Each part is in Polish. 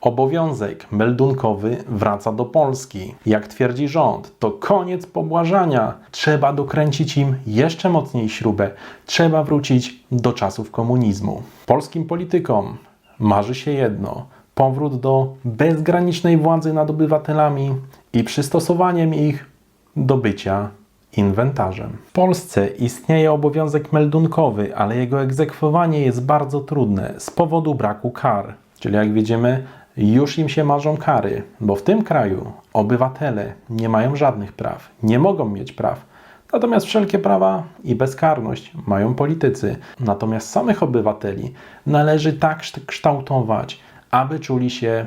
Obowiązek meldunkowy wraca do Polski. Jak twierdzi rząd, to koniec pobłażania. Trzeba dokręcić im jeszcze mocniej śrubę. Trzeba wrócić do czasów komunizmu. Polskim politykom marzy się jedno: powrót do bezgranicznej władzy nad obywatelami i przystosowaniem ich do bycia inwentarzem. W Polsce istnieje obowiązek meldunkowy, ale jego egzekwowanie jest bardzo trudne z powodu braku kar. Czyli jak widzimy, już im się marzą kary, bo w tym kraju obywatele nie mają żadnych praw, nie mogą mieć praw. Natomiast wszelkie prawa i bezkarność mają politycy. Natomiast samych obywateli należy tak szt- kształtować, aby czuli się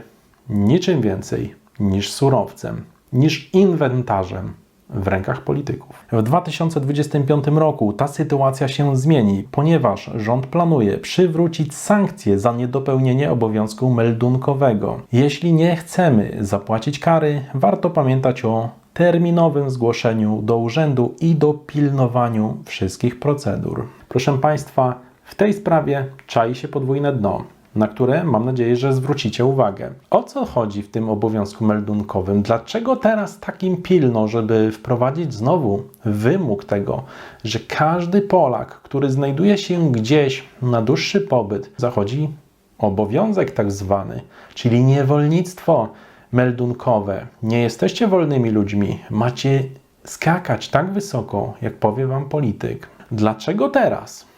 niczym więcej niż surowcem, niż inwentarzem w rękach polityków. W 2025 roku ta sytuacja się zmieni, ponieważ rząd planuje przywrócić sankcje za niedopełnienie obowiązku meldunkowego. Jeśli nie chcemy zapłacić kary, warto pamiętać o terminowym zgłoszeniu do urzędu i dopilnowaniu wszystkich procedur. Proszę Państwa, w tej sprawie czai się podwójne dno na które mam nadzieję, że zwrócicie uwagę. O co chodzi w tym obowiązku meldunkowym? Dlaczego teraz takim pilno, żeby wprowadzić znowu wymóg tego, że każdy Polak, który znajduje się gdzieś na dłuższy pobyt, zachodzi obowiązek tak zwany, czyli niewolnictwo meldunkowe. Nie jesteście wolnymi ludźmi, macie skakać tak wysoko, jak powie wam polityk. Dlaczego teraz?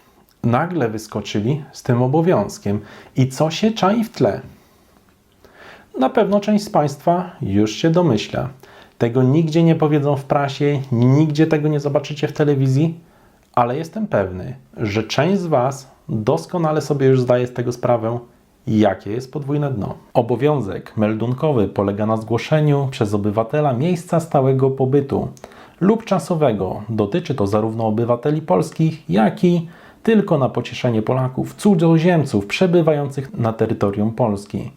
Nagle wyskoczyli z tym obowiązkiem i co się czai w tle. Na pewno część z Państwa już się domyśla. Tego nigdzie nie powiedzą w prasie, nigdzie tego nie zobaczycie w telewizji, ale jestem pewny, że część z Was doskonale sobie już zdaje z tego sprawę, jakie jest podwójne dno. Obowiązek meldunkowy polega na zgłoszeniu przez obywatela miejsca stałego pobytu lub czasowego. Dotyczy to zarówno obywateli polskich, jak i tylko na pocieszenie Polaków, cudzoziemców przebywających na terytorium Polski.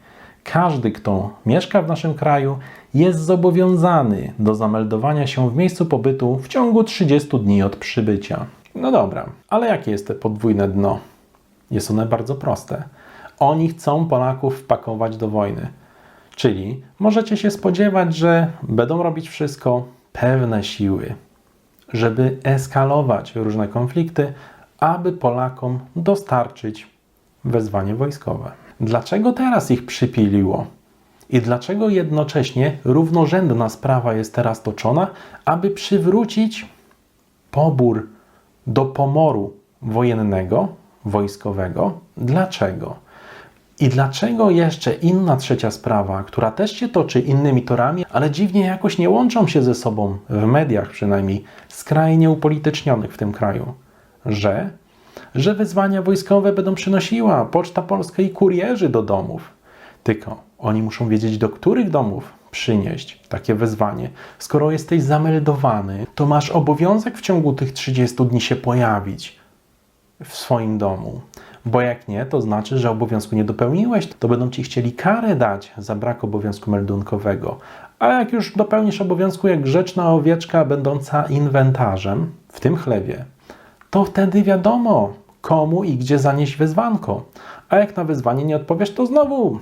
Każdy, kto mieszka w naszym kraju, jest zobowiązany do zameldowania się w miejscu pobytu w ciągu 30 dni od przybycia. No dobra, ale jakie jest to podwójne dno? Jest one bardzo proste. Oni chcą Polaków wpakować do wojny. Czyli możecie się spodziewać, że będą robić wszystko pewne siły, żeby eskalować różne konflikty, aby Polakom dostarczyć wezwanie wojskowe. Dlaczego teraz ich przypiliło? I dlaczego jednocześnie równorzędna sprawa jest teraz toczona, aby przywrócić pobór do pomoru wojennego, wojskowego? Dlaczego? I dlaczego jeszcze inna trzecia sprawa, która też się toczy innymi torami, ale dziwnie jakoś nie łączą się ze sobą, w mediach przynajmniej, skrajnie upolitycznionych w tym kraju? Że, że wezwania wojskowe będą przynosiła Poczta Polska i kurierzy do domów. Tylko oni muszą wiedzieć, do których domów przynieść takie wezwanie. Skoro jesteś zameldowany, to masz obowiązek w ciągu tych 30 dni się pojawić w swoim domu. Bo jak nie, to znaczy, że obowiązku nie dopełniłeś, to będą ci chcieli karę dać za brak obowiązku meldunkowego. A jak już dopełnisz obowiązku jak grzeczna owieczka będąca inwentarzem w tym chlebie, to wtedy wiadomo, komu i gdzie zanieść wezwanko. A jak na wezwanie nie odpowiesz, to znowu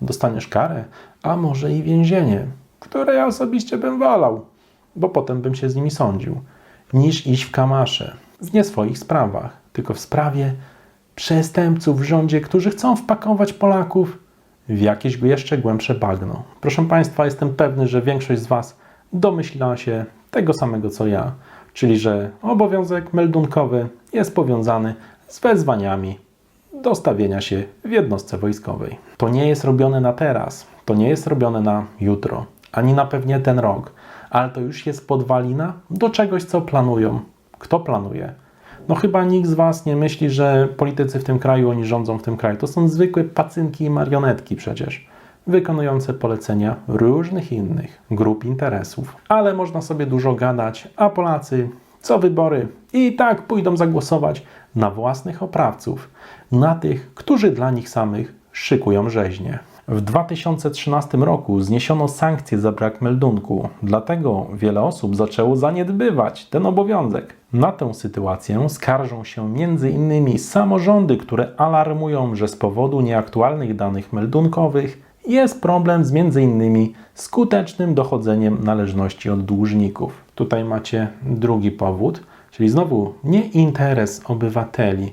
dostaniesz karę, a może i więzienie, które ja osobiście bym walał, bo potem bym się z nimi sądził, niż iść w kamasze w nie swoich sprawach, tylko w sprawie przestępców w rządzie, którzy chcą wpakować Polaków w jakieś jeszcze głębsze bagno. Proszę Państwa, jestem pewny, że większość z Was domyśla się tego samego co ja czyli że obowiązek meldunkowy jest powiązany z wezwaniami do stawienia się w jednostce wojskowej. To nie jest robione na teraz, to nie jest robione na jutro, ani na pewnie ten rok, ale to już jest podwalina do czegoś, co planują. Kto planuje? No chyba nikt z Was nie myśli, że politycy w tym kraju, oni rządzą w tym kraju. To są zwykłe pacynki i marionetki przecież wykonujące polecenia różnych innych grup interesów. Ale można sobie dużo gadać, a Polacy co wybory i tak pójdą zagłosować na własnych oprawców, na tych, którzy dla nich samych szykują rzeźnie. W 2013 roku zniesiono sankcje za brak meldunku, dlatego wiele osób zaczęło zaniedbywać ten obowiązek. Na tę sytuację skarżą się m.in. samorządy, które alarmują, że z powodu nieaktualnych danych meldunkowych jest problem z m.in. skutecznym dochodzeniem należności od dłużników. Tutaj macie drugi powód, czyli znowu nie interes obywateli.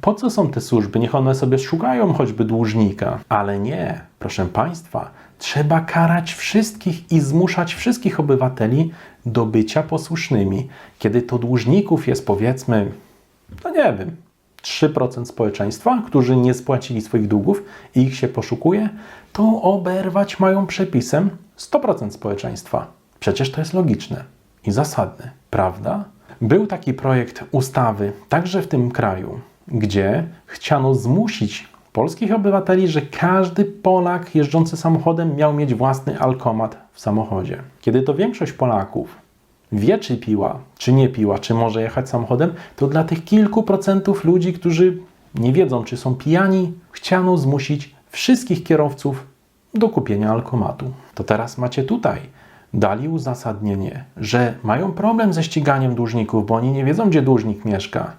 Po co są te służby? Niech one sobie szukają choćby dłużnika. Ale nie, proszę Państwa, trzeba karać wszystkich i zmuszać wszystkich obywateli do bycia posłusznymi. Kiedy to dłużników jest powiedzmy, no nie wiem, 3% społeczeństwa, którzy nie spłacili swoich długów i ich się poszukuje, to oberwać mają przepisem 100% społeczeństwa. Przecież to jest logiczne i zasadne, prawda? Był taki projekt ustawy także w tym kraju, gdzie chciano zmusić polskich obywateli, że każdy Polak jeżdżący samochodem miał mieć własny alkomat w samochodzie. Kiedy to większość Polaków wie, czy piła, czy nie piła, czy może jechać samochodem, to dla tych kilku procentów ludzi, którzy nie wiedzą, czy są pijani, chciano zmusić wszystkich kierowców do kupienia alkomatu. To teraz macie tutaj. Dali uzasadnienie, że mają problem ze ściganiem dłużników, bo oni nie wiedzą, gdzie dłużnik mieszka.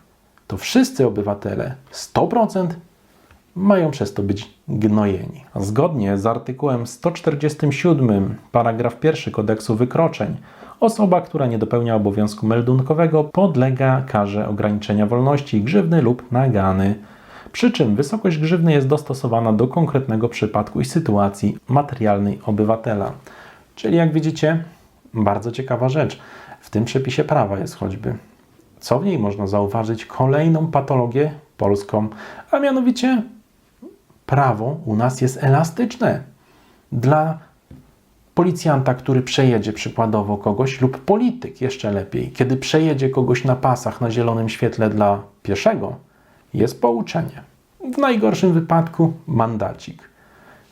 To wszyscy obywatele, 100%, mają przez to być gnojeni. Zgodnie z artykułem 147, paragraf 1 kodeksu wykroczeń, osoba, która nie dopełnia obowiązku meldunkowego, podlega karze ograniczenia wolności, grzywny lub nagany. Przy czym wysokość grzywny jest dostosowana do konkretnego przypadku i sytuacji materialnej obywatela. Czyli jak widzicie, bardzo ciekawa rzecz. W tym przepisie prawa jest choćby. Co w niej można zauważyć? Kolejną patologię polską, a mianowicie prawo u nas jest elastyczne. Dla policjanta, który przejedzie przykładowo kogoś, lub polityk jeszcze lepiej, kiedy przejedzie kogoś na pasach na zielonym świetle dla pieszego, jest pouczenie. W najgorszym wypadku mandacik.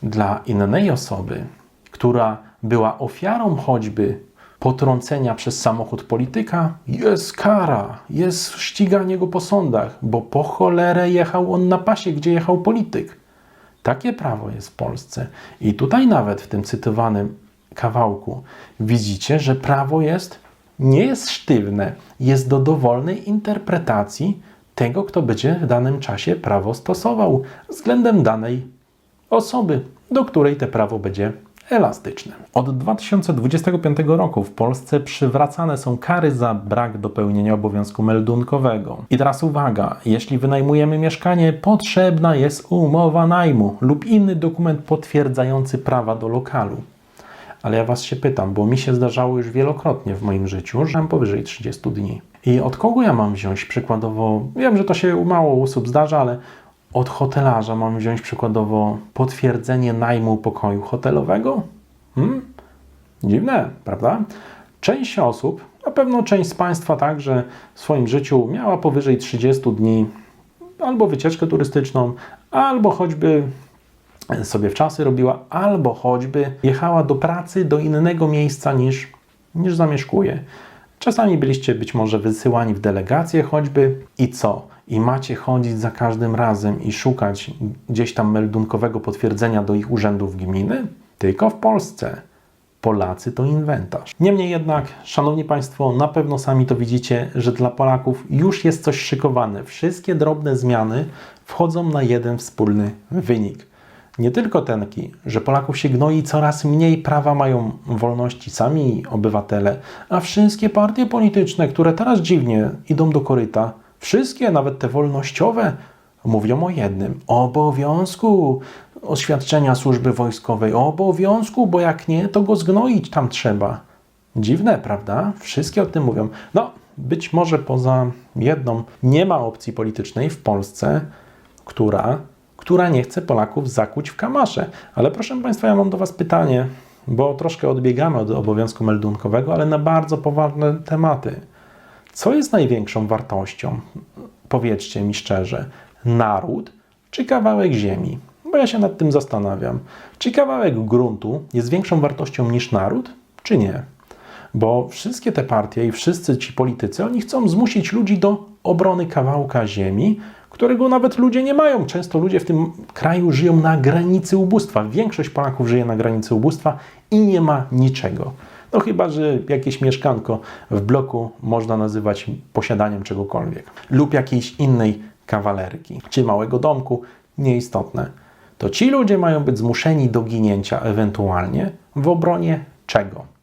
Dla innej osoby, która była ofiarą choćby potrącenia przez samochód polityka, jest kara, jest ściganie go po sądach, bo po cholerę jechał on na pasie, gdzie jechał polityk. Takie prawo jest w Polsce. I tutaj nawet w tym cytowanym kawałku widzicie, że prawo jest nie jest sztywne, jest do dowolnej interpretacji tego, kto będzie w danym czasie prawo stosował względem danej osoby, do której te prawo będzie elastyczne. Od 2025 roku w Polsce przywracane są kary za brak dopełnienia obowiązku meldunkowego. I teraz uwaga, jeśli wynajmujemy mieszkanie, potrzebna jest umowa najmu lub inny dokument potwierdzający prawa do lokalu. Ale ja Was się pytam, bo mi się zdarzało już wielokrotnie w moim życiu, że mam powyżej 30 dni. I od kogo ja mam wziąć przykładowo, wiem, że to się u mało osób zdarza, ale od hotelarza mam wziąć przykładowo potwierdzenie najmu pokoju hotelowego? Hmm? Dziwne, prawda? Część osób, na pewno część z Państwa także w swoim życiu miała powyżej 30 dni albo wycieczkę turystyczną, albo choćby sobie w czasy robiła, albo choćby jechała do pracy do innego miejsca niż, niż zamieszkuje. Czasami byliście być może wysyłani w delegacje choćby i co? I macie chodzić za każdym razem i szukać gdzieś tam meldunkowego potwierdzenia do ich urzędów gminy? Tylko w Polsce. Polacy to inwentarz. Niemniej jednak, Szanowni Państwo, na pewno sami to widzicie, że dla Polaków już jest coś szykowane. Wszystkie drobne zmiany wchodzą na jeden wspólny wynik. Nie tylko tenki, że Polaków się gnoi coraz mniej prawa mają wolności sami obywatele, a wszystkie partie polityczne, które teraz dziwnie idą do koryta, wszystkie, nawet te wolnościowe, mówią o jednym obowiązku oświadczenia służby wojskowej, obowiązku, bo jak nie, to go zgnoić tam trzeba. Dziwne, prawda? Wszystkie o tym mówią. No, być może poza jedną nie ma opcji politycznej w Polsce, która która nie chce Polaków zakuć w kamasze. Ale proszę Państwa, ja mam do Was pytanie, bo troszkę odbiegamy od obowiązku meldunkowego, ale na bardzo poważne tematy. Co jest największą wartością? Powiedzcie mi szczerze, naród czy kawałek ziemi? Bo ja się nad tym zastanawiam. Czy kawałek gruntu jest większą wartością niż naród, czy nie? Bo wszystkie te partie i wszyscy ci politycy, oni chcą zmusić ludzi do obrony kawałka ziemi, którego nawet ludzie nie mają. Często ludzie w tym kraju żyją na granicy ubóstwa. Większość Polaków żyje na granicy ubóstwa i nie ma niczego. No chyba, że jakieś mieszkanko w bloku można nazywać posiadaniem czegokolwiek. Lub jakiejś innej kawalerki, czy małego domku, nieistotne. to ci ludzie mają być zmuszeni do ginięcia ewentualnie w obronie czego?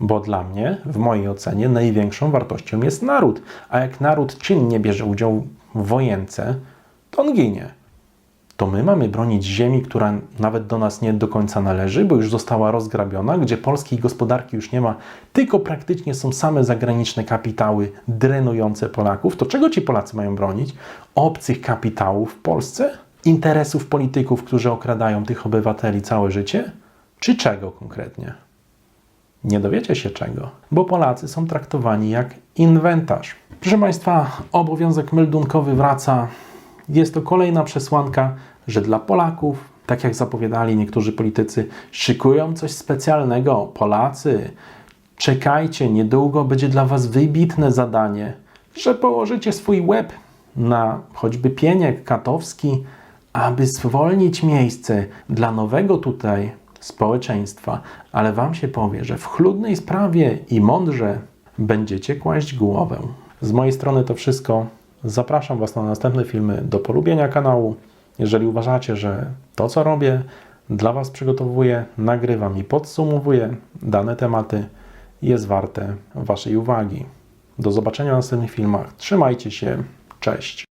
Bo dla mnie, w mojej ocenie, największą wartością jest naród. A jak naród czynnie bierze udział w wojence, to on ginie. To my mamy bronić ziemi, która nawet do nas nie do końca należy, bo już została rozgrabiona, gdzie polskiej gospodarki już nie ma, tylko praktycznie są same zagraniczne kapitały drenujące Polaków. To czego ci Polacy mają bronić? Obcych kapitałów w Polsce? Interesów polityków, którzy okradają tych obywateli całe życie? Czy czego konkretnie? Nie dowiecie się czego, bo Polacy są traktowani jak inwentarz. Proszę Państwa, obowiązek meldunkowy wraca. Jest to kolejna przesłanka, że dla Polaków, tak jak zapowiadali niektórzy politycy, szykują coś specjalnego. Polacy, czekajcie, niedługo będzie dla Was wybitne zadanie, że położycie swój łeb na choćby pieniek katowski, aby zwolnić miejsce dla nowego tutaj społeczeństwa, ale Wam się powie, że w chludnej sprawie i mądrze będziecie kłaść głowę. Z mojej strony to wszystko. Zapraszam Was na następne filmy do polubienia kanału. Jeżeli uważacie, że to, co robię, dla Was przygotowuję, nagrywam i podsumowuję dane tematy, jest warte Waszej uwagi. Do zobaczenia w następnych filmach. Trzymajcie się. Cześć.